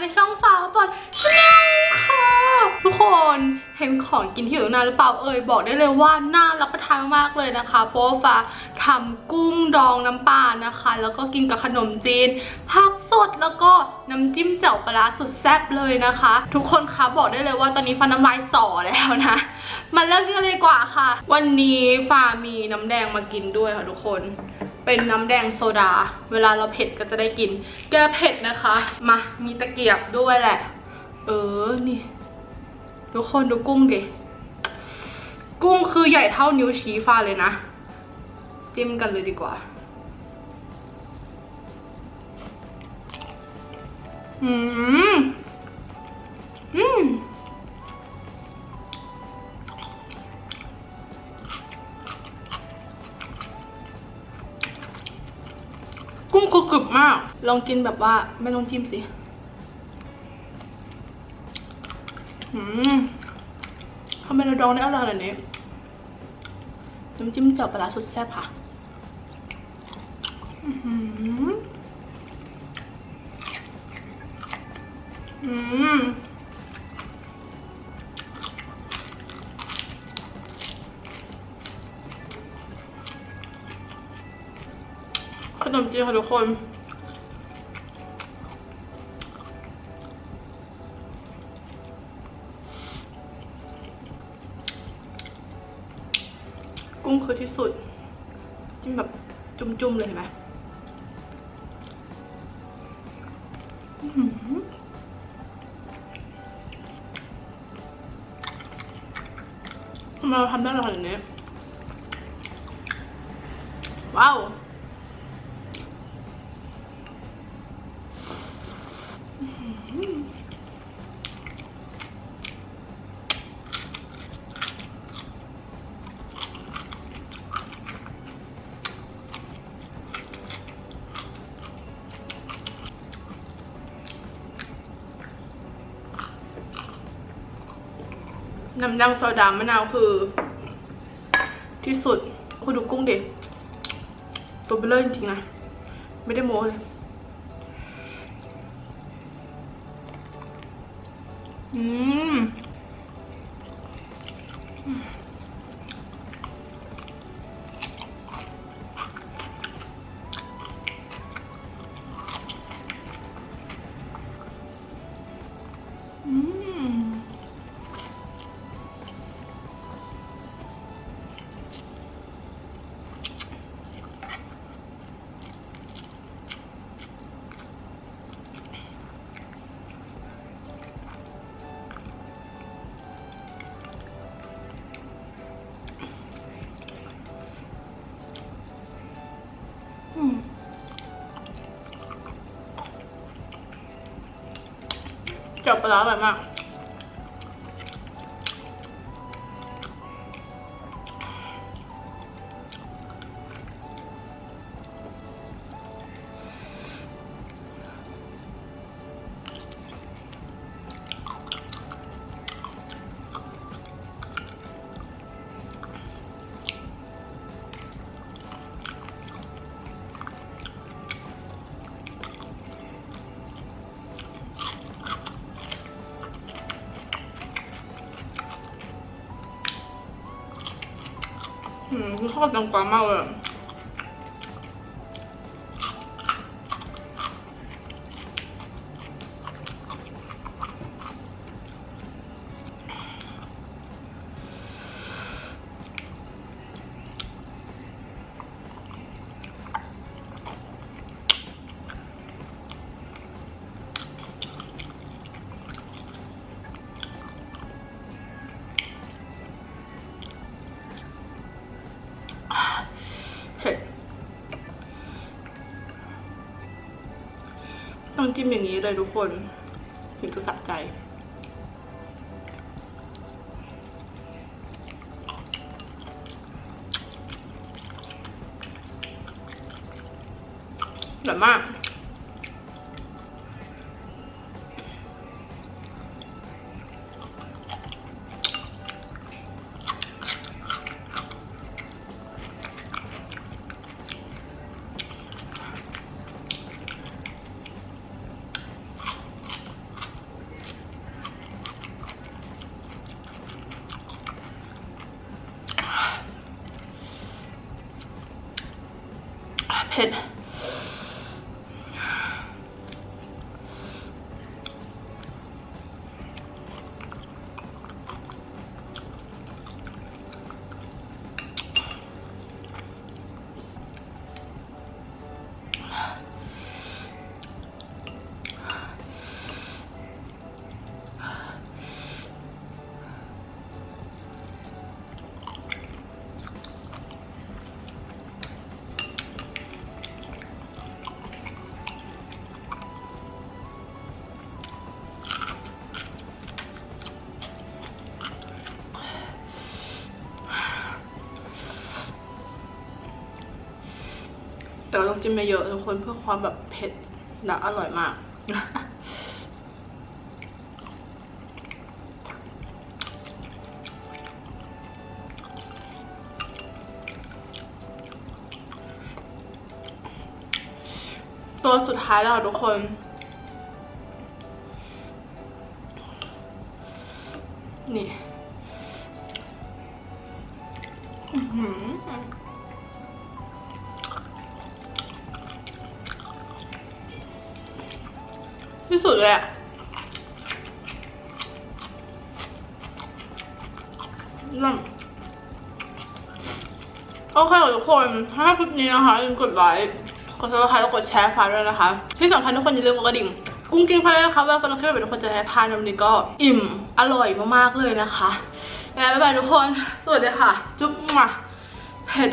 ในช่องฟ้าบอดชาแนลค่ะทุกคนเห็นของกินที่อยู่ตรงหน้าหรือเปล่าเอ่ยบอกได้เลยว่าน่ารับประทานมากๆเลยนะคะเพราะว่าฟ้าทำกุ้งดองน้ำปลานะคะ แล้วก็กินกับขนมจีนผักสดแล้วก็น้ำจิ้มเจ่วปลาสุดแซ่บเลยนะคะ ทุกคนคะบอกได้เลยว่าตอนนี้ฟ้าน้ำลายสอแล้วนะมาเริ่มกันเลยกว่าค่ะ วันนี้ฟ้ามีน้ำแดงมากินด้วยค่ะทุกคน เป็นน้ำแดงโซดา เวลาเราเผ็ดก็จะได้กิน แก้เผ็ดนะคะ มามีตะเกียบด้วยแหละ เออนี่ ทุกคนดูกุ้งดิ กุ้งคือใหญ่เท่านิ้วชี้ฟ้าเลยนะ จิ้มกันเลยดีกว่า อืม ลองกินแบบว่าไม่ต้องจิ้มสิอืมทำไมเราดองได้อร่อยขนาดนี้น้ำจิ้มเจ่วปลาสุดแซ่บค่ะอื้อหืออืมขนมจีนค่ะทุกคน กุ้งคือที่สุด จิ้มแบบจุ่มๆเลยเห็นไหมอื้อหือทำไมเราทำได้ขนาดนี้ ว้าว น้ำดำโซดามะนาวคือ ที่สุดคุณดูกุ้งเด็กตัวเบลเลอร์จริงๆนะ ไม่ได้โม้เลยอืม จับปลา ร้าอร่อยมากอืมคือทอดกลามากเลย ต้องจิ้มอย่างนี้เลยทุกคน ถึงจะสะใจ แบบมาก ผ็ แต่เราต้องจิ้มเยอะๆทุกคนเพื่อความแบบเผ็ดและอร่อยมาก ตัวสุดท้ายแล้วค่ะทุกคนนี่ อือหือ ที่สุดเลยอะนั่นโอเคทุกคน ถ้าคลิปนี้นะคะอย่าลืมกดไลค์กดซับสไครต์แล้วกดแชร์ฝาด้วยนะคะ ที่สำคัญทุกคนอย่าลืมกดกระดิ่งกุ้งกิ้งพาเลยนะคะเวลาคนเราขึ้นไปทุกคนจะได้ทานวันนี้ก็อิ่มอร่อยมากๆเลยนะคะแล้วบ๊ายบายทุกคน สวัสดีค่ะ จุ๊บมาเผ็ด